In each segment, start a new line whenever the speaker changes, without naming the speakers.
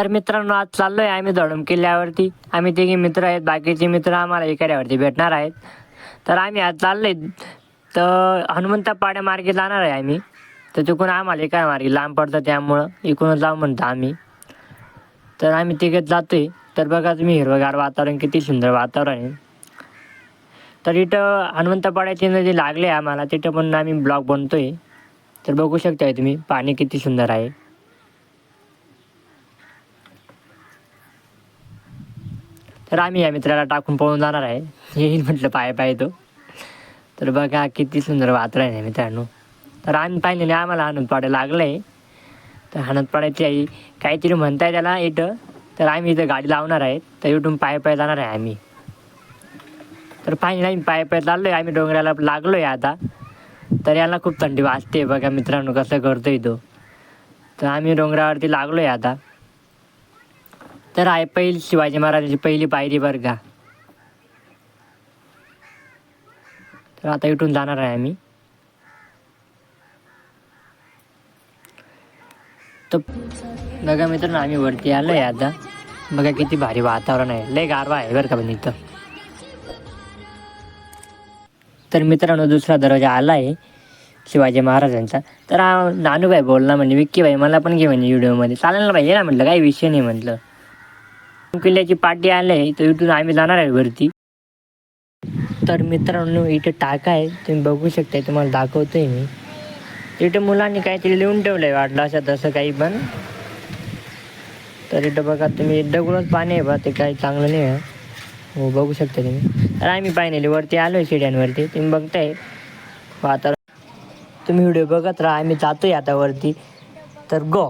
तर मित्रांनो आज चाललोय आम्ही धडम किल्ल्यावरती. आम्ही तिघे मित्र आहेत बाकीचे मित्र आम्हाला इकड्यावरती भेटणार आहेत. तर आम्ही आज चाललोय. तर हनुमंता पाड्या मार्गे जाणार आहे आम्ही. तर चुकून आम्हाला एका मार्गे लांब पडतं त्यामुळं इकडून जाऊ म्हणतो आम्ही. तर आम्ही तिघेच जातोय. तर बघा तुम्ही हिरवगार वातावरण किती सुंदर वातावरण आहे. तर इथं हनुमंतपाड्याची नदी लागले आम्हाला. तिथं पण आम्ही ब्लॉग बनतोय. तर बघू शकताय तुम्ही पाणी किती सुंदर आहे. तर आम्ही या मित्राला टाकून पळून जाणार आहे. येईल म्हटलं पाय पाय तो. तर बघा किती सुंदर वात्र आहे मित्रांनो. तर आम्ही पाहिलेले आम्हाला हनुमपाडं लागलं आहे तर हनुमपाड्याची आई काहीतरी म्हणताय त्याला इथं. तर आम्ही इथं गाडी लावणार आहे. तर इथून पाय पाय जाणार आहे आम्ही. तर पाहिजे आम्ही पाय पाय चाललो आहे आम्ही डोंगराला लागलो आहे आता. तर याला खूप थंडी वाजते बघा मित्रांनो कसं करतोय तो. तर आम्ही डोंगरावरती लागलो आहे आता. तर आहे पहिली शिवाजी महाराजांची पहिली पायरी बरं का? तर आता इथून जाणार आहे आम्ही. तर बघा मित्रांनो आम्ही वरती आलो आहे आता. बघा किती भारी वातावरण आहे. लय गारवा आहे बरं का पण इथं. तर मित्रांनो दुसरा दरवाजा आला आहे शिवाजी महाराजांचा. तर नानूबाई बोलला म्हणजे विक्की भाई मला पण घे म्हणजे व्हिडिओमध्ये. चालेल ना भाई ये ना म्हटलं. काही विषय नाही म्हटलं. किल्ल्याची पाठी आले आहे तर इथून आम्ही जाणार आहे वरती. तर मित्रांनो इथं टाका आहे. तुम्ही बघू शकताय तुम्हाला दाखवतोय मी. इथं मुलांनी काहीतरी लिहून ठेवलं आहे वाटलं असं तसं काही पण. तर इथं बघा तुम्ही दगडच पाणी आहे बा ते काही चांगलं नाही आहे. हो बघू शकता तुम्ही. तर आम्ही फायनली वरती आलो आहे शिड्यांवरती. तुम्ही बघताय. वातावरण तुम्ही व्हिडिओ बघत राहा आम्ही जातोय आता वरती. तर गो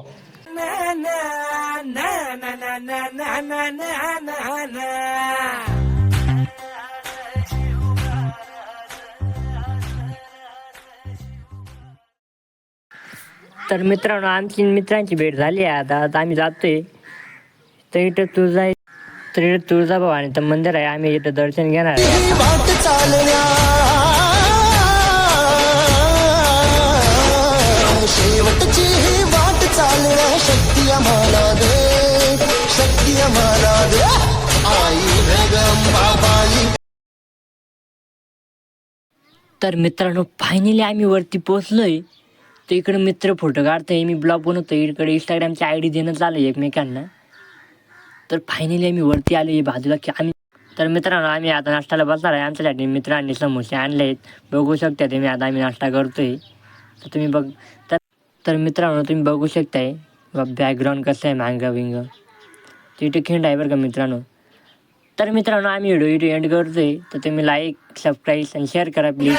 तर मित्रांनो आमची मित्रांची भेट झाली आहे. आता आता आम्ही जातोय. तर इथं तुळजा तर इथं तुळजाभवानीचं मंदिर आहे. आम्ही इथं दर्शन घेणार आहे.
मला दे आई
तर मित्रांनो फायनली आम्ही वरती पोहोचलोय. तर इकडे मित्र फोटो काढतोय मी ब्लॉग बनवतो इकडे इंस्टाग्रामची आय डी देणं चालू आहे एकमेकांना. तर फायनली आम्ही वरती आलो आहे बाजूला की आम्ही तर मित्रांनो आम्ही आता नाश्त्याला बसणार आहे. आमच्यासाठी मित्रांनी समोसे आणले आहेत. बघू शकता तुम्ही आता आम्ही नाश्ता करतोय. तर तुम्ही बघ तर मित्रांनो तुम्ही बघू शकताय बॅकग्राऊंड कसं आहे मांगा विंग तिथे खिंड आहे बरं का मित्रांनो. तर मित्रांनो आम्ही व्हिडिओ इथे एंड करतोय. तर तुम्ही लाईक सबस्क्राईब आणि शेअर करा प्लीज